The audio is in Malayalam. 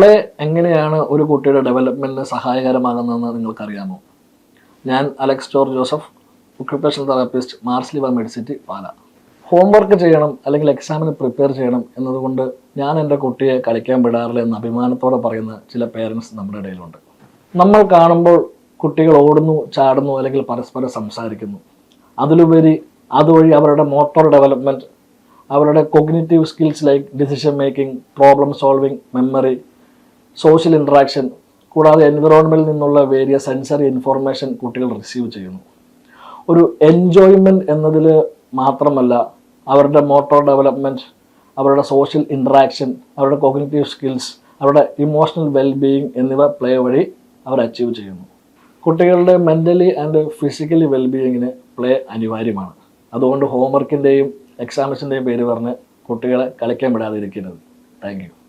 പ്ലേ എങ്ങനെയാണ് ഒരു കുട്ടിയുടെ ഡെവലപ്മെന്റിന് സഹായകരമാകുന്നതെന്ന് നിങ്ങൾക്കറിയാമോ? ഞാൻ Alex George Joseph occupational therapist Marsleeva Medicity Pala. Homework ചെയ്യണം അല്ലെങ്കിൽ എക്സാമിന് പ്രിപ്പയർ ചെയ്യണം എന്നതുകൊണ്ട് ഞാൻ എന്റെ കുട്ടിയെ കളിക്കാൻ വിടാറില്ല എന്ന് അഭിമാനത്തോടെ പറയുന്ന ചില പേരൻസ് നമ്മുടെ ഇടയിലുണ്ട്. നമ്മൾ കാണുമ്പോൾ കുട്ടികൾ ഓടുന്നു ചാടുന്നു അല്ലെങ്കിൽ പരസ്പരം സംസാരിക്കുന്നു. അതിലുപരി അതുവഴി അവരുടെ മോട്ടോർ ഡെവലപ്മെന്റ് അവരുടെ cognitive skills like decision making problem solving memory social interaction കൂടാതെ എൻവിറോൺമെന്റിൽ നിന്നുള്ള വേരിയ സെൻസറി ഇൻഫോർമേഷൻ കുട്ടികൾ റിസീവ് ചെയ്യുന്നു. ഒരു എൻജോയ്മെന്റ് എന്നതിൽ മാത്രമല്ല അവരുടെ മോട്ടോർ ഡെവലപ്മെന്റ് അവരുടെ സോഷ്യൽ ഇൻട്രാക്ഷൻ അവരുടെ കോഗ്നേറ്റീവ് സ്കിൽസ് അവരുടെ ഇമോഷണൽ വെൽബീയിങ് എന്നിവ പ്ലേ വഴി അവർ അച്ചീവ് ചെയ്യുന്നു. കുട്ടികളുടെ മെന്റലി ആൻഡ് ഫിസിക്കലി വെൽബീയിങ്ങിന് പ്ലേ അനിവാര്യമാണ്. അതുകൊണ്ട് ഹോംവർക്കിന്റെയും എക്സാമിന്റെയും പേര് പറഞ്ഞ് കുട്ടികളെ കളിക്കാൻ വിടാതിരിക്കരുത്. Thank you